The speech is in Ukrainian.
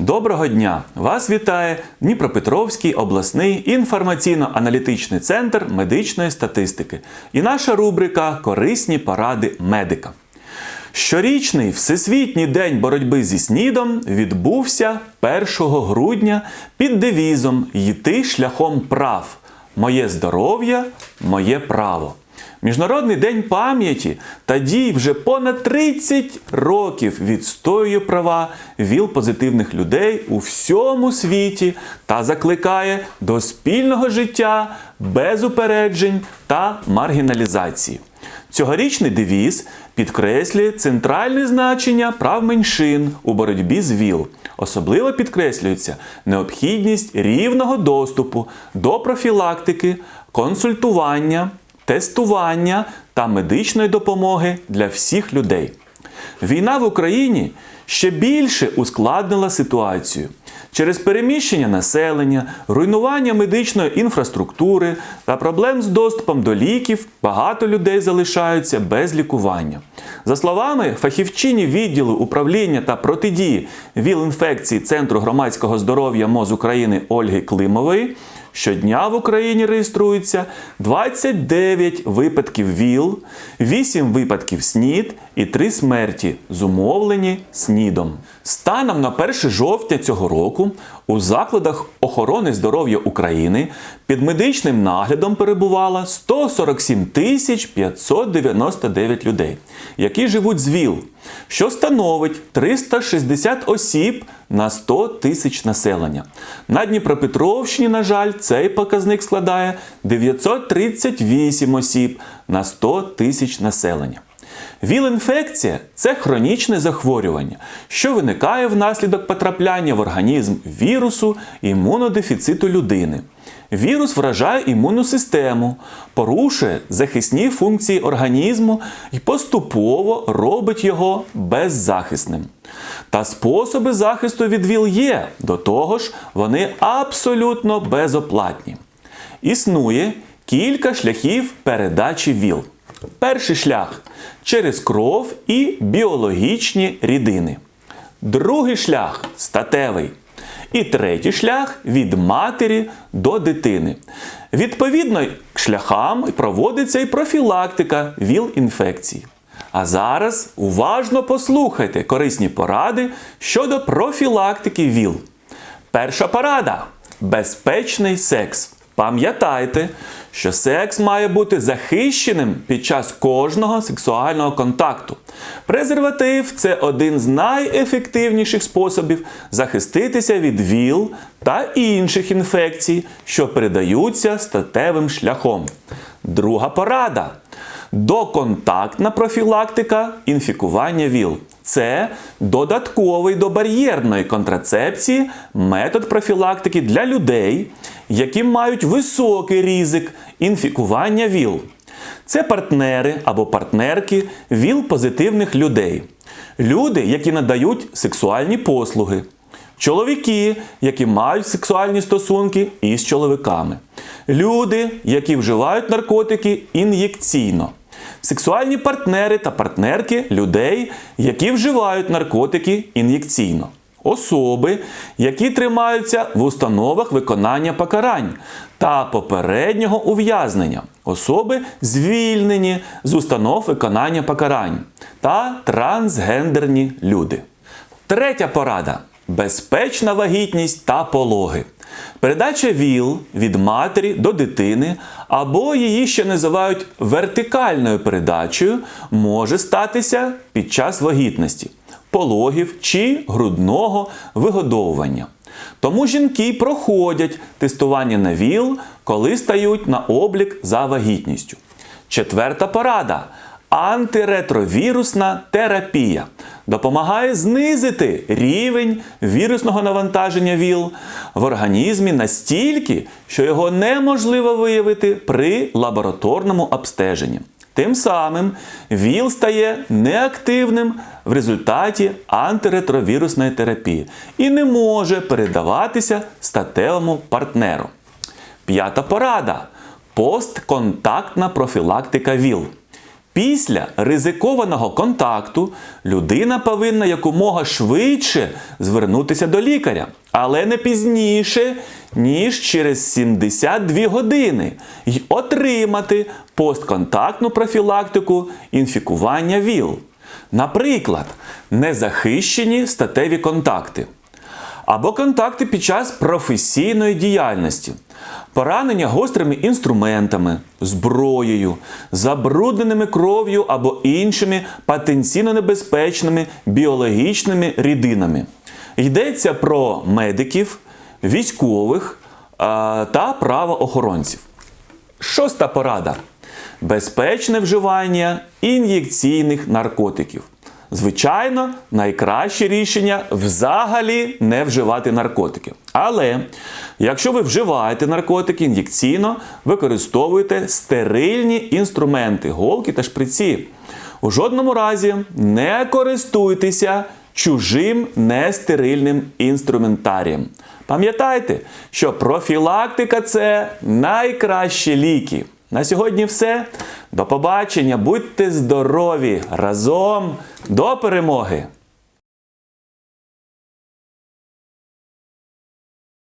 Доброго дня! Вас вітає Дніпропетровський обласний інформаційно-аналітичний центр медичної статистики і наша рубрика Корисні поради медика. Щорічний Всесвітній день боротьби зі СНІДом відбувся 1 грудня під девізом Йти шляхом прав. Моє здоров'я, моє право. Міжнародний день пам'яті та дій вже понад 30 років відстоює права ВІЛ-позитивних людей у всьому світі та закликає до спільного життя без упереджень та маргіналізації. Цьогорічний девіз підкреслює центральне значення прав меншин у боротьбі з ВІЛ. Особливо підкреслюється необхідність рівного доступу до профілактики, консультування, тестування та медичної допомоги для всіх людей. Війна в Україні ще більше ускладнила ситуацію. Через переміщення населення, руйнування медичної інфраструктури та проблем з доступом до ліків багато людей залишаються без лікування. За словами фахівчині відділу управління та протидії ВІЛ-інфекції Центру громадського здоров'я МОЗ України Ольги Климової, Щодня в Україні реєструється 29 випадків ВІЛ, 8 випадків СНІД і 3 смерті, зумовлені СНІДом. Станом на 1 жовтня цього року у закладах охорони здоров'я України під медичним наглядом перебувало 147 тисяч 599 людей, які живуть з ВІЛ, що становить 360 осіб на 100 тисяч населення. На Дніпропетровщині, на жаль, цей показник складає 938 осіб на 100 тисяч населення. ВІЛ-інфекція це хронічне захворювання, що виникає внаслідок потрапляння в організм вірусу імунодефіциту людини. Вірус вражає імунну систему, порушує захисні функції організму і поступово робить його беззахисним. Та способи захисту від ВІЛ є, до того ж, вони абсолютно безоплатні. Існує кілька шляхів передачі ВІЛ. Перший шлях через кров і біологічні рідини. Другий шлях статевий. І третій шлях від матері до дитини. Відповідно шляхам проводиться і профілактика ВІЛ-інфекцій. А зараз уважно послухайте корисні поради щодо профілактики ВІЛ. Перша порада безпечний секс. Пам'ятайте, що секс має бути захищеним під час кожного сексуального контакту. Презерватив це один з найефективніших способів захиститися від ВІЛ та інших інфекцій, що передаються статевим шляхом. Друга порада. Доконтактна профілактика інфікування ВІЛ. Це додатковий до бар'єрної контрацепції метод профілактики для людей, які мають високий ризик інфікування ВІЛ. Це партнери або партнерки ВІЛ-позитивних людей, люди, які надають сексуальні послуги, чоловіки, які мають сексуальні стосунки із чоловіками, люди, які вживають наркотики ін'єкційно. Сексуальні партнери та партнерки людей, які вживають наркотики ін'єкційно. Особи, які тримаються в установах виконання покарань та попереднього ув'язнення, особи, звільнені з установ виконання покарань та трансгендерні люди. Третя порада безпечна вагітність та пологи. Передача ВІЛ від матері до дитини або її ще називають вертикальною передачею може статися під час вагітності, пологів чи грудного вигодовування. Тому жінки проходять тестування на ВІЛ, коли стають на облік за вагітністю. Четверта порада антиретровірусна терапія допомагає знизити рівень вірусного навантаження ВІЛ в організмі настільки, що його неможливо виявити при лабораторному обстеженні. Тим самим ВІЛ стає неактивним в результаті антиретровірусної терапії і не може передаватися статевому партнеру. П'ята порада постконтактна профілактика ВІЛ. Після ризикованого контакту людина повинна якомога швидше звернутися до лікаря, але не пізніше, ніж через 72 години й отримати постконтактну профілактику інфікування ВІЛ. Наприклад, незахищені статеві контакти або контакти під час професійної діяльності, поранення гострими інструментами, зброєю, забрудненими кров'ю або іншими потенційно небезпечними біологічними рідинами. Йдеться про медиків, військових та правоохоронців. Шоста порада. Безпечне вживання ін'єкційних наркотиків. Звичайно, найкраще рішення взагалі не вживати наркотики. Але якщо ви вживаєте наркотики ін'єкційно, використовуйте стерильні інструменти, голки та шприці. У жодному разі не користуйтеся чужим нестерильним інструментарієм. Пам'ятайте, що профілактика це найкращі ліки. На сьогодні все. До побачення, будьте здорові! Разом до перемоги!